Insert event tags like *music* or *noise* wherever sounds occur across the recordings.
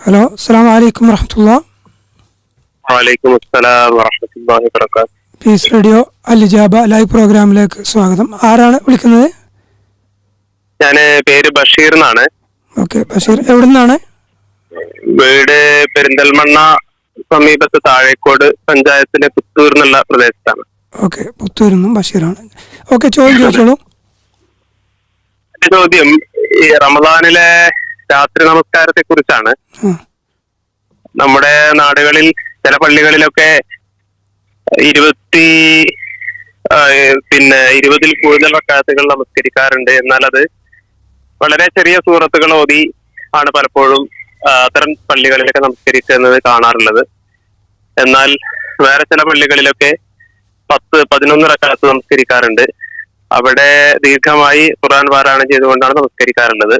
Hello അസ്സാം വലൈക്കും വറഹമത്തുള്ള. വലൈക്കും അസ്സലാം വറഹമത്തുള്ളാഹി വബറകാത്ത് പീസ് റേഡിയോ അലിജാബ ലൈവ് പ്രോഗ്രാമിലേക്ക് സ്വാഗതം. ആരാണ് വിളിക്കുന്നത്? ഞാൻ പേര് ബഷീർ എന്നാണ്. ഓക്കെ ബഷീർ എവിടെ നിന്നാണ് വീട് പെരിന്തൽമണ്ണ സമീപത്ത് താഴേക്കോട് പഞ്ചായത്തിലെ പുത്തൂർ എന്നുള്ള പ്രദേശത്താണ്. ഓക്കെ പുത്തൂരിൽ നിന്നും ബഷീറാണ്. ഓക്കെ ചോദ്യം ചോദിച്ചോളൂ. ചോദ്യം. ഈ റമദാനിലെ രാത്രി നമസ്കാരത്തെ കുറിച്ചാണ് നമ്മുടെ നാടുകളിൽ ചില പള്ളികളിലൊക്കെ ഇരുപത്തി പിന്നെ ഇരുപതിൽ കൂടുതൽ റക്കാത്തുകൾ നമസ്കരിക്കാറുണ്ട്. എന്നാൽ അത് വളരെ ചെറിയ സൂറത്തുകൾ ഓതി ആണ് പലപ്പോഴും അത്തരം പള്ളികളിലൊക്കെ നമസ്കരിക്കുന്നത് കാണാറുള്ളത്. എന്നാൽ വേറെ ചില പള്ളികളിലൊക്കെ പത്ത് പതിനൊന്ന് റക്കാത്ത് നമസ്കരിക്കാറുണ്ട്. അവിടെ ദീർഘമായി ഖുർആൻ പാരായണം ചെയ്തുകൊണ്ടാണ് നമസ്കരിക്കാറുള്ളത്.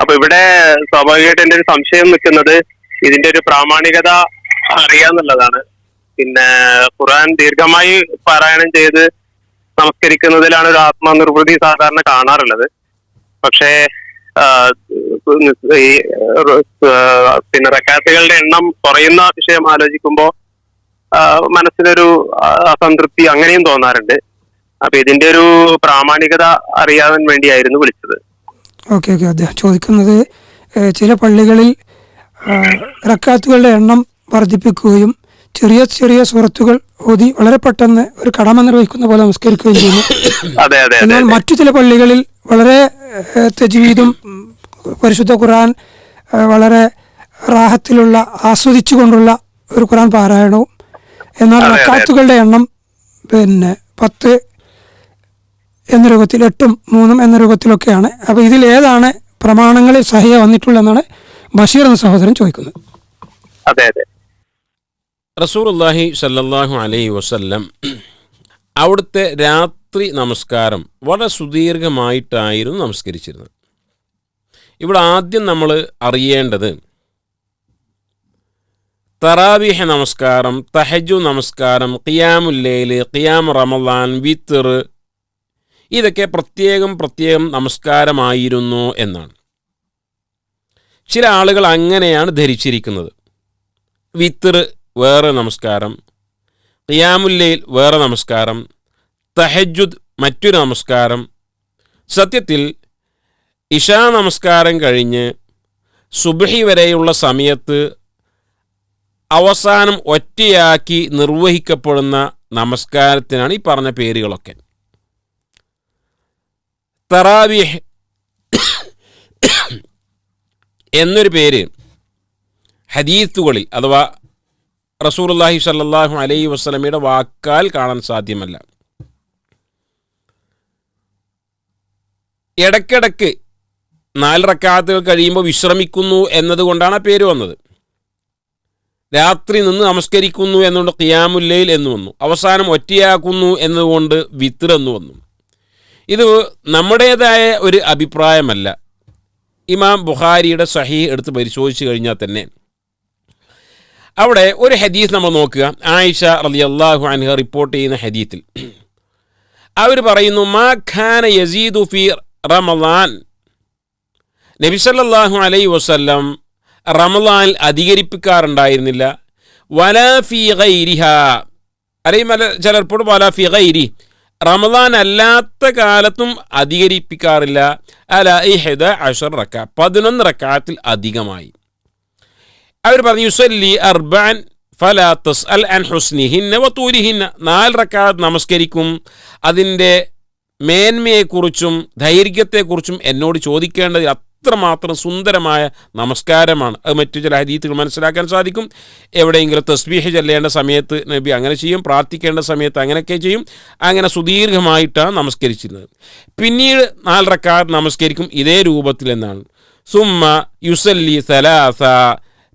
അപ്പൊ ഇവിടെ സ്വാഭാവികമായിട്ട് എന്റെ ഒരു സംശയം നിൽക്കുന്നത് ഇതിന്റെ ഒരു പ്രാമാണികത അറിയാന്നുള്ളതാണ്. പിന്നെ ഖുറാൻ ദീർഘമായി പാരായണം ചെയ്ത് നമസ്കരിക്കുന്നതിലാണ് ഒരു ആത്മനിർവൃതി സാധാരണ കാണാറുള്ളത്. പക്ഷേ ഈ പിന്നെ റക്കാത്തുകളുടെ എണ്ണം കുറയുന്ന വിഷയം ആലോചിക്കുമ്പോൾ മനസ്സിനൊരു അസംതൃപ്തി അങ്ങനെയും തോന്നാറുണ്ട്. അപ്പൊ ഇതിന്റെ ഒരു പ്രാമാണികത അറിയാൻ വേണ്ടിയായിരുന്നു വിളിച്ചത്. ഓക്കെ ഓക്കെ അദ്ദേഹം ചോദിക്കുന്നത് ചില പള്ളികളിൽ റക്കാത്തുകളുടെ എണ്ണം വർദ്ധിപ്പിക്കുകയും ചെറിയ ചെറിയ സുഹൃത്തുക്കൾ ഓതി വളരെ പെട്ടെന്ന് ഒരു കടമ നിർവഹിക്കുന്ന പോലെ നമസ്കരിക്കുകയും ചെയ്യുന്നു. *coughs* എന്നാൽ മറ്റു ചില പള്ളികളിൽ വളരെ തജ്വീദും പരിശുദ്ധ ഖുർആൻ വളരെ റാഹത്തിലുള്ള ആസ്വദിച്ചുകൊണ്ടുള്ള ഒരു ഖുർആൻ പാരായണവും. എന്നാൽ. റക്കാത്തുകളുടെ എണ്ണം പിന്നെ പത്ത് എന്ന രൂപത്തിൽ എട്ടും മൂന്നും എന്ന രൂപത്തിലൊക്കെയാണ്. അപ്പോൾ ഇതിൽ ഏതാണ് പ്രമാണങ്ങളിൽ സഹിയ വന്നിട്ടുള്ളതെന്നാണ് ബഷീർ എന്ന സഹോദരൻ ചോദിക്കുന്നത്. അതെ അതെ. റസൂറുല്ലാഹി സല്ലാഹു അലൈഹി വസല്ലം അവിടുത്തെ രാത്രി നമസ്കാരം വളരെ സുദീർഘമായിട്ടായിരുന്നു നമസ്കരിച്ചിരുന്നത്. ഇവിടെ ആദ്യം നമ്മൾ അറിയേണ്ടത് തറാവിഹ നമസ്കാരം തഹജു നമസ്കാരം ഖിയാമുല്ലേൽ ഖിയാം റമദാൻ വിത്തർ ഇതൊക്കെ പ്രത്യേകം പ്രത്യേകം നമസ്കാരമായിരുന്നു എന്നാണ്. ചില ആളുകൾ അങ്ങനെയാണ് ധരിച്ചിരിക്കുന്നത്. വിത്തർ വേറെ നമസ്കാരം ഖിയാമുല്ലയിൽ വേറെ നമസ്കാരം തഹജുദ് മറ്റൊരു നമസ്കാരം സത്യത്തിൽ ഇഷാ നമസ്കാരം കഴിഞ്ഞ് സുബഹി വരെയുള്ള സമയത്ത് അവസാനം ഒറ്റയാക്കി നിർവഹിക്കപ്പെടുന്ന നമസ്കാരത്തിനാണ് ഈ പറഞ്ഞ പേരുകളൊക്കെ. തറാവിഹ് എന്നൊരു പേര് ഹദീത്തുകളിൽ അഥവാ റസൂലുള്ളാഹി സല്ലാഹു അലൈഹി വസല്ലമയുടെ വാക്കാൽ കാണാൻ സാധ്യമല്ല. ഇടയ്ക്കിടയ്ക്ക് നാല് റക്കാത്തുകൾ കഴിയുമ്പോൾ വിശ്രമിക്കുന്നു എന്നതുകൊണ്ടാണ് ആ പേര് വന്നത്. രാത്രി നിന്ന് നമസ്കരിക്കുന്നു എന്നുകൊണ്ട് ഖിയാമുല്ലയിൽ എന്ന് വന്നു. അവസാനം ഒറ്റയാക്കുന്നു എന്നതുകൊണ്ട് വിത്ര എന്ന് വന്നു. ഇത് നമ്മുടേതായ ഒരു അഭിപ്രായമല്ല. ഇമാം ബുഖാരിയുടെ സഹി എടുത്ത് പരിശോധിച്ച് കഴിഞ്ഞാൽ തന്നെ. അവിടെ ഒരു ഹദീസ് നമ്മൾ നോക്കുക. ആയിഷ റളിയല്ലാഹു അൻഹ റിപ്പോർട്ട് ചെയ്യുന്ന ഹദീത്തിൽ. അവർ പറയുന്നു മാ ഖാന യസീദു ഫി റമലാൻ നബി സല്ലല്ലാഹു അലൈഹി വസല്ലം റമലാൻ അധികരിപ്പിക്കാറുണ്ടായിരുന്നില്ല. വലാ ഫി ഗൈരിഹ. മല ചിലപ്പോൾ വലാ ഫി ഗൈരി. റമദാൻ അല്ലാത്ത കാലത്തും അധികരിപ്പിക്കാറില്ല. അല ഇഹദ അഷർ റക്ക പതിനൊന്ന് റക്കാത്തിൽ അധികമായി. അവർ പറഞ്ഞു യുസല്ലി അർബാൻ ഫലാത്തസ് തസ് അൽ അൻ ഹുസ്നിഹിന്ന വത്തൂരിഹിന്ന നാല് റക്കാത്ത് നമസ്കരിക്കും. അതിന്റെ മേന്മയെക്കുറിച്ചും ദൈർഘ്യത്തെക്കുറിച്ചും എന്നോട് ചോദിക്കേണ്ടത് അത്രമാത്രം സുന്ദരമായ നമസ്കാരമാണ്. അത് മറ്റു ചില ഹരീത്തുകൾ മനസ്സിലാക്കാൻ സാധിക്കും. എവിടെയെങ്കിലും തസ്ബീഹ് ചെല്ലേണ്ട സമയത്ത് നബി അങ്ങനെ ചെയ്യും പ്രാർത്ഥിക്കേണ്ട സമയത്ത് അങ്ങനെയൊക്കെ ചെയ്യും. അങ്ങനെ സുദീർഘമായിട്ടാണ് നമസ്കരിച്ചിരുന്നത്. പിന്നീട് നാലരക്കാർ നമസ്കരിക്കും ഇതേ രൂപത്തിൽ എന്നാണ്. സുമ്മ യുസല്ലി സലാസ.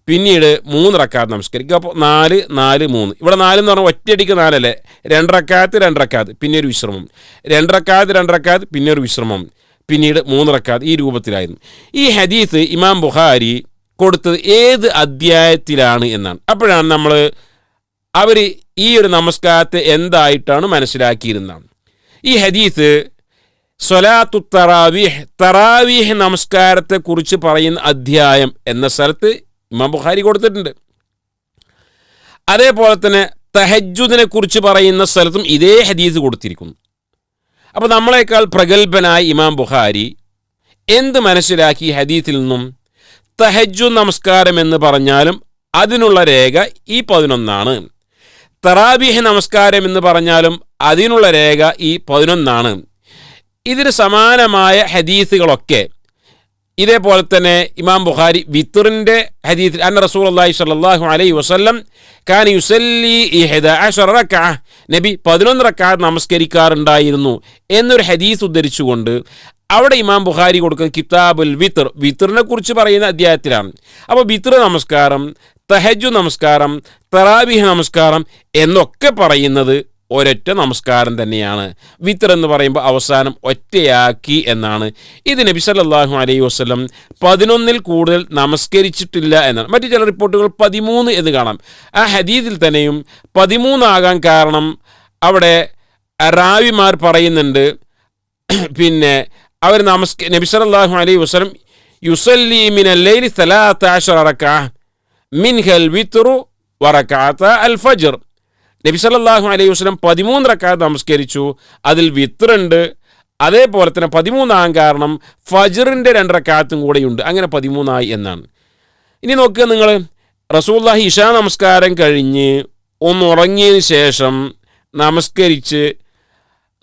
പിന്നീട് മൂന്ന് റക്കാത്ത് നമസ്കരിക്കും. അപ്പോൾ നാല് നാല് മൂന്ന്. ഇവിടെ നാല് എന്ന് പറഞ്ഞാൽ ഒറ്റയടിക്ക് നാലല്ലേ? രണ്ടറക്കാത്ത് രണ്ടറക്കാത്ത് പിന്നെ ഒരു വിശ്രമം. രണ്ടറക്കാത്ത് രണ്ടറക്കാത്ത് പിന്നെ ഒരു വിശ്രമം. പിന്നീട് മൂന്ന് റക്കാത്ത് ഈ രൂപത്തിലായിരുന്നു. ഈ ഹദീസ് ഇമാം ബുഖാരി കൊടുത്തത് ഏത് അധ്യായത്തിലാണ് എന്നാണ്. അപ്പോഴാണ് നമ്മൾ അവർ ഈ ഒരു നമസ്കാരത്തെ എന്തായിട്ടാണ് മനസ്സിലാക്കിയിരുന്നത്. ഈ ഹദീസ് സൊലാത്തു തറാവീഹ് തറാവീഹ് നമസ്കാരത്തെക്കുറിച്ച് പറയുന്ന അധ്യായം എന്ന സ്ഥലത്ത് ഇമാം ബുഖാരി കൊടുത്തിട്ടുണ്ട്. അതേപോലെ തന്നെ തഹജുദിനെ കുറിച്ച് പറയുന്ന സ്ഥലത്തും ഇതേ ഹദീസ് കൊടുത്തിരിക്കുന്നു. അപ്പോൾ നമ്മളെക്കാൾ പ്രഗത്ഭനായ ഇമാം ബുഖാരി എന്ത് മനസ്സിലാക്കി ഹദീത്തിൽ നിന്നും? തഹജു നമസ്കാരം എന്ന് പറഞ്ഞാലും അതിനുള്ള രേഖ ഈ പതിനൊന്നാണ്. തറാബിഹ് നമസ്കാരം എന്ന് പറഞ്ഞാലും അതിനുള്ള രേഖ ഈ പതിനൊന്നാണ്. ഇതിന് സമാനമായ ഹദീസുകളൊക്കെ ഇതേപോലെ തന്നെ ഇമാം ബുഖാരി വിത്തറിന്റെ ഹദീസ് അന്ന റസൂൽ അള്ളാഹി സ്വല്ലല്ലാഹു അലൈഹി വസല്ലം കാൻ യുസല്ലി നബി പതിനൊന്ന് റക്കാത്ത് നമസ്കരിക്കാറുണ്ടായിരുന്നു എന്നൊരു ഹദീസ് ഉദ്ധരിച്ചുകൊണ്ട് അവിടെ ഇമാം ബുഖാരി കൊടുക്കുന്ന കിതാബുൽ വിത്തർ വിത്തറിനെ കുറിച്ച് പറയുന്ന അധ്യായത്തിലാണ്. അപ്പോൾ വിത്തർ നമസ്കാരം തഹജു നമസ്കാരം തറാബിഹ് നമസ്കാരം എന്നൊക്കെ പറയുന്നത് ഒരൊറ്റ നമസ്കാരം തന്നെയാണ്. വിത്തർ എന്ന് പറയുമ്പോൾ അവസാനം ഒറ്റയാക്കി എന്നാണ്. ഇത് നബി സല്ലല്ലാഹു അലൈഹി വസ്ലം പതിനൊന്നിൽ കൂടുതൽ നമസ്കരിച്ചിട്ടില്ല എന്നാണ്. മറ്റു ചില റിപ്പോർട്ടുകൾ പതിമൂന്ന് എന്ന് കാണാം. ആ ഹദീദിൽ തന്നെയും പതിമൂന്നാകാൻ കാരണം അവിടെ റാവിമാർ പറയുന്നുണ്ട്. പിന്നെ അവർ നമസ്ക നബി സല്ലല്ലാഹു അലൈഹി വസ്ലം യുസല്ലി മിൻ അല്ലൈലി സലാത്ത അശറ റക്അ മിൻഹൽ വിത്തുറു വറക്കാത്ത അൽ ഫജ്ർ നബി സല്ലല്ലാഹു അലൈഹി വസ്ലം പതിമൂന്ന് റക്കാത്ത് നമസ്കരിച്ചു. അതിൽ വിത്രുണ്ട് അതേപോലെ തന്നെ പതിമൂന്നാം കാരണം ഫജറിന്റെ രണ്ട് റക്കാത്തും കൂടെയുണ്ട്. അങ്ങനെ പതിമൂന്നായി എന്നാണ്. ഇനി നോക്കുക നിങ്ങൾ റസൂല്ലാഹി ഇഷാ നമസ്കാരം കഴിഞ്ഞ് ഒന്ന് ഉറങ്ങിയതിന് ശേഷം നമസ്കരിച്ച്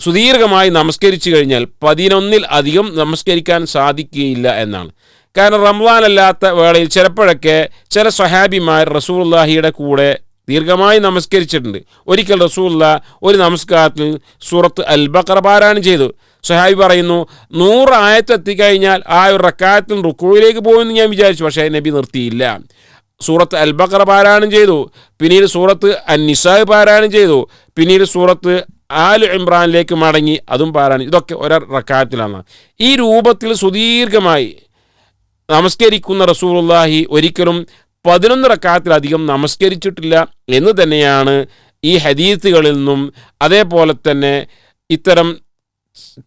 സുദീർഘമായി നമസ്കരിച്ചു കഴിഞ്ഞാൽ പതിനൊന്നിൽ അധികം നമസ്കരിക്കാൻ സാധിക്കുകയില്ല എന്നാണ്. കാരണം റംസാൻ അല്ലാത്ത വേളയിൽ ചിലപ്പോഴൊക്കെ ചില സ്വഹാബിമാർ റസൂലുള്ളാഹിയുടെ കൂടെ ദീർഘമായി നമസ്കരിച്ചിട്ടുണ്ട്. ഒരിക്കൽ റസൂല്ല ഒരു നമസ്കാരത്തിൽ സൂറത്ത് അൽ ബക്കറ പാരായണം ചെയ്തു. സ്വഹാബി പറയുന്നു നൂറ് ആയത്തെത്തിക്കഴിഞ്ഞാൽ ആ ഒരു റക്കായത്തിൽ റുക്കുവിലേക്ക് പോകുമെന്ന് ഞാൻ വിചാരിച്ചു പക്ഷേ നബി നിർത്തിയില്ല. സൂറത്ത് അൽ ബക്കറ പാരായണം ചെയ്തു. പിന്നീട് സൂറത്ത് അന്നിസാ പാരായണം ചെയ്തു. പിന്നീട് സൂറത്ത് ആലു ഇമ്രാനിലേക്ക് മടങ്ങി അതും പാരായണം ഇതൊക്കെ ഒരു റക്കായത്തിലാണ്. ഈ രൂപത്തിൽ സുദീർഘമായി നമസ്കരിക്കുന്ന റസൂലുള്ളാഹി ഒരിക്കലും പതിനൊന്ന് റക്കാത്തിലധികം നമസ്കരിച്ചിട്ടില്ല എന്ന് തന്നെയാണ് ഈ ഹദീത്തുകളിൽ നിന്നും അതേപോലെ തന്നെ ഇത്തരം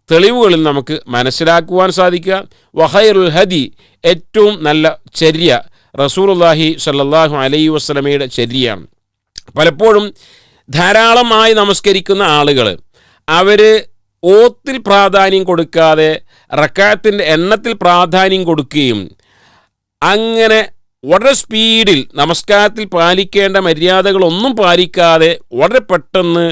തെളിവുകളിൽ നമുക്ക് മനസ്സിലാക്കുവാൻ സാധിക്കുക. വഹൈറുൽ ഹദി ഏറ്റവും നല്ല ചര്യ റസൂലുള്ളാഹി സല്ലാഹു അലൈ വസ്ലമയുടെ ചര്യയാണ് പലപ്പോഴും ധാരാളമായി നമസ്കരിക്കുന്ന ആളുകൾ അവർ ഓത്തിൽ പ്രാധാന്യം കൊടുക്കാതെ റക്കാത്തിന്റെ എണ്ണത്തിൽ പ്രാധാന്യം കൊടുക്കുകയും അങ്ങനെ വളരെ സ്പീഡിൽ നമസ്കാരത്തിൽ പാലിക്കേണ്ട മര്യാദകളൊന്നും പാലിക്കാതെ വളരെ പെട്ടെന്ന്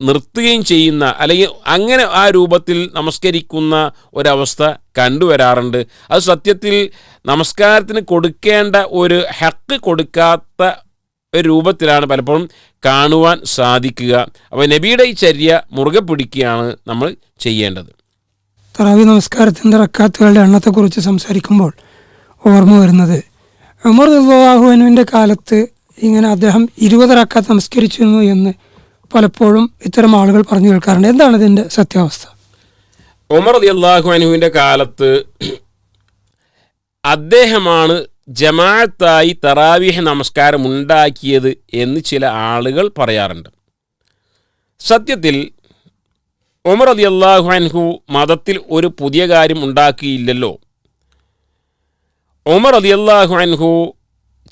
നിർത്തുകയും ചെയ്യുന്ന അല്ലെങ്കിൽ അങ്ങനെ ആ രൂപത്തിൽ നമസ്കരിക്കുന്ന ഒരവസ്ഥ കണ്ടുവരാറുണ്ട്. അത് സത്യത്തിൽ നമസ്കാരത്തിന് കൊടുക്കേണ്ട ഒരു ഹക്ക് കൊടുക്കാത്ത ഒരു രൂപത്തിലാണ് പലപ്പോഴും കാണുവാൻ സാധിക്കുക. അപ്പോൾ നബിയുടെ ഈ ചര്യ മുറുകെ പിടിക്കുകയാണ് നമ്മൾ ചെയ്യേണ്ടത്. തറാവി നമസ്കാരത്തിന്റെ റക്കാത്തുകളുടെ എണ്ണത്തെക്കുറിച്ച് സംസാരിക്കുമ്പോൾ ഓർമ്മ വരുന്നത് ഉമർ അള്ളാഹുവിനുവിന്റെ കാലത്ത് ഇങ്ങനെ അദ്ദേഹം ഇരുപത് റക്കാത്ത് നമസ്കരിച്ചിരുന്നു എന്ന് പലപ്പോഴും ഇത്തരം ആളുകൾ പറഞ്ഞു കേൾക്കാറുണ്ട്. എന്താണ് ഇതിന്റെ സത്യാവസ്ഥ? ഉമർ അലി അള്ളാഹു കാലത്ത് അദ്ദേഹമാണ് ജമാഅത്തായി തറാവീഹ് നമസ്കാരം ഉണ്ടാക്കിയത് എന്ന് ചില ആളുകൾ പറയാറുണ്ട്. സത്യത്തിൽ ഉമർ അലി അള്ളാഹു അൻഹു മതത്തിൽ ഒരു പുതിയ കാര്യം ഉണ്ടാക്കിയില്ലല്ലോ. ഉമർ അലി അള്ളാഹു അൻഹു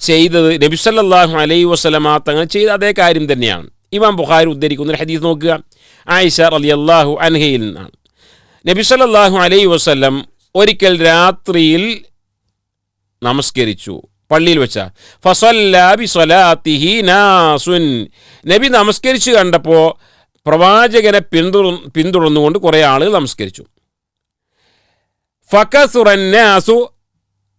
ചെയ്തത് നബിസല്ലാഹു അലൈഹി വസ്ലമ തങ്ങൾ ചെയ്ത അതേ കാര്യം തന്നെയാണ്. ഇമാം ബുഖാരി ഉദ്ധരിക്കുന്ന ഒരു ഹദീസ് നോക്കുക. ആയിഷ അലി അള്ളാഹു അൻഹയിൽ നിന്നാണ്. നബി സല്ലല്ലാഹു അലൈഹി വസല്ലം ഒരിക്കൽ രാത്രിയിൽ നമസ്കരിച്ചു. പള്ളിയിൽ വെച്ച. ഫസല്ലാസുൻ നബി നമസ്കരിച്ചു കണ്ടപ്പോൾ പ്രവാചകനെ പിന്തുടർ പിന്തുടർന്നുകൊണ്ട് കുറേ ആളുകൾ നമസ്കരിച്ചു. ഫക്കസുറന്നാസു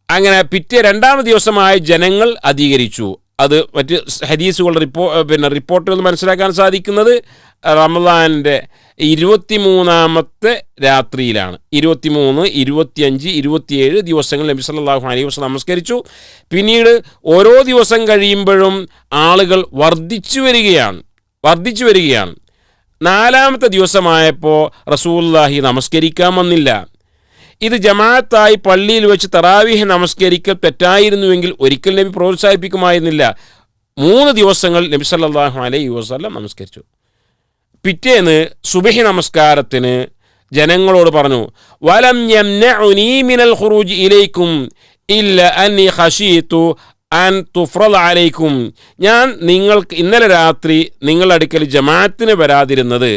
അങ്ങനെ പിറ്റേ രണ്ടാമത് ദിവസമായ ജനങ്ങൾ അധികരിച്ചു. അത് മറ്റ് ഹദീസുകളുടെ റിപ്പോ പിന്നെ റിപ്പോർട്ടുകൾ മനസ്സിലാക്കാൻ സാധിക്കുന്നത് റമദാന്റെ ഇരുപത്തിമൂന്നാമത്തെ രാത്രിയിലാണ്. ഇരുപത്തിമൂന്ന് ഇരുപത്തിയഞ്ച് ഇരുപത്തിയേഴ് ദിവസങ്ങൾ നബി സല്ലാഹു അലൈഹി വസ്ലം നമസ്കരിച്ചു. പിന്നീട് ഓരോ ദിവസം കഴിയുമ്പോഴും ആളുകൾ വർദ്ധിച്ചു വരികയാണ്. വർദ്ധിച്ചു വരികയാണ്. നാലാമത്തെ ദിവസമായപ്പോൾ റസൂലുള്ളാഹി നമസ്കരിക്കാൻ വന്നില്ല. ഇത് ജമാഅത്തായി പള്ളിയിൽ വെച്ച് തറാവീഹ് നമസ്കരിക്കൽ തെറ്റായിരുന്നുവെങ്കിൽ ഒരിക്കൽ നബി പ്രോത്സാഹിപ്പിക്കുമായിരുന്നില്ല. മൂന്ന് ദിവസങ്ങൾ നബി സല്ലാഹു അലൈഹി വസല്ലം നമസ്കരിച്ചു. പിറ്റേന്ന് സുബഹി നമസ്കാരത്തിന് ജനങ്ങളോട് പറഞ്ഞു വലം മിനൽ ഖുറൂജ് ഇലൈക്കും ഇല്ല അന്നി ഖശീതു അൻ അലൈക്കും. ഞാൻ നിങ്ങൾക്ക് ഇന്നലെ രാത്രി നിങ്ങളുടെ അടുക്കൽ ജമാഅത്തിന് വരാതിരുന്നത്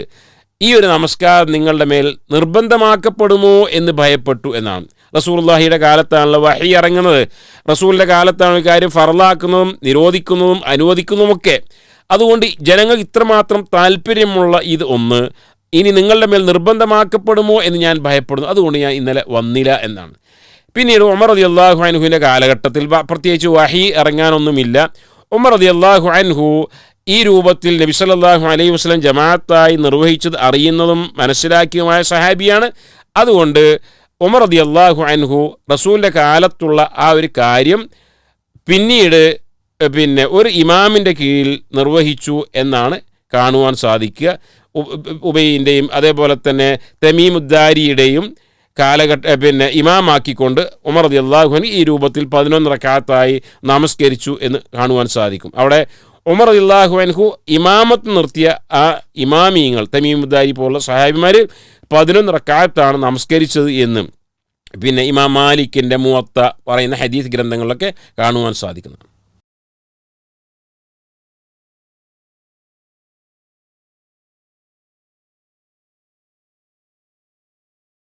ഈ ഒരു നമസ്കാരം നിങ്ങളുടെ മേൽ നിർബന്ധമാക്കപ്പെടുമോ എന്ന് ഭയപ്പെട്ടു എന്നാണ്. റസൂൽല്ലാഹിയുടെ കാലത്താണല്ലോ വഹി ഇറങ്ങുന്നത്. റസൂലിന്റെ കാലത്താണ് ഒരു കാര്യം ഫറലാക്കുന്നതും നിരോധിക്കുന്നതും അനുവദിക്കുന്നതുമൊക്കെ. അതുകൊണ്ട് ജനങ്ങൾ ഇത്രമാത്രം താല്പര്യമുള്ള ഇത് ഒന്ന് ഇനി നിങ്ങളുടെ മേൽ നിർബന്ധമാക്കപ്പെടുമോ എന്ന് ഞാൻ ഭയപ്പെടുന്നു. അതുകൊണ്ട് ഞാൻ ഇന്നലെ വന്നില്ല എന്നാണ്. പിന്നീട് ഉമർ അതി അള്ളാഹു അനുഹുവിന്റെ കാലഘട്ടത്തിൽ പ്രത്യേകിച്ച് വഹി ഇറങ്ങാനൊന്നുമില്ല. ഉമർ അതി അള്ളാഹു അൻഹു ഈ രൂപത്തിൽ നബി സല്ലാഹു അലൈഹി വസ്ലം ജമാഅത്തായി നിർവഹിച്ചത് അറിയുന്നതും മനസ്സിലാക്കിയതുമായ സഹാബിയാണ്. അതുകൊണ്ട് ഉമർ അതി അള്ളാഹു അൻഹു റസൂലിന്റെ കാലത്തുള്ള ആ ഒരു കാര്യം പിന്നീട് പിന്നെ ഒരു ഇമാമിന്റെ കീഴിൽ നിർവഹിച്ചു എന്നാണ് കാണുവാൻ സാധിക്കുക. ഉബൈന്റെയും അതേപോലെ തന്നെ തമീമുദ്ദാരിയുടെയും കാലഘട്ട പിന്നെ ഇമാമാക്കിക്കൊണ്ട് ഉമർ റതി അള്ളാഹുൻ ഈ രൂപത്തിൽ പതിനൊന്ന് റക്കാത്തായി നമസ്കരിച്ചു എന്ന് കാണുവാൻ സാധിക്കും. അവിടെ ഉമർ അള്ളാഹു അൻഹു ഇമാമത്ത് നിർത്തിയ ആ ഇമാമിയങ്ങൾ തമീമുദ്ദാരി പോലുള്ള സഹാബിമാർ പതിനൊന്ന് റക്കാത്താണ് നമസ്കരിച്ചത് എന്നും. പിന്നെ ഇമാം മാലിക്കിന്റെ മുവത്ത പറയുന്ന ഹദീസ് ഗ്രന്ഥങ്ങളിലൊക്കെ കാണുവാൻ സാധിക്കുന്നു.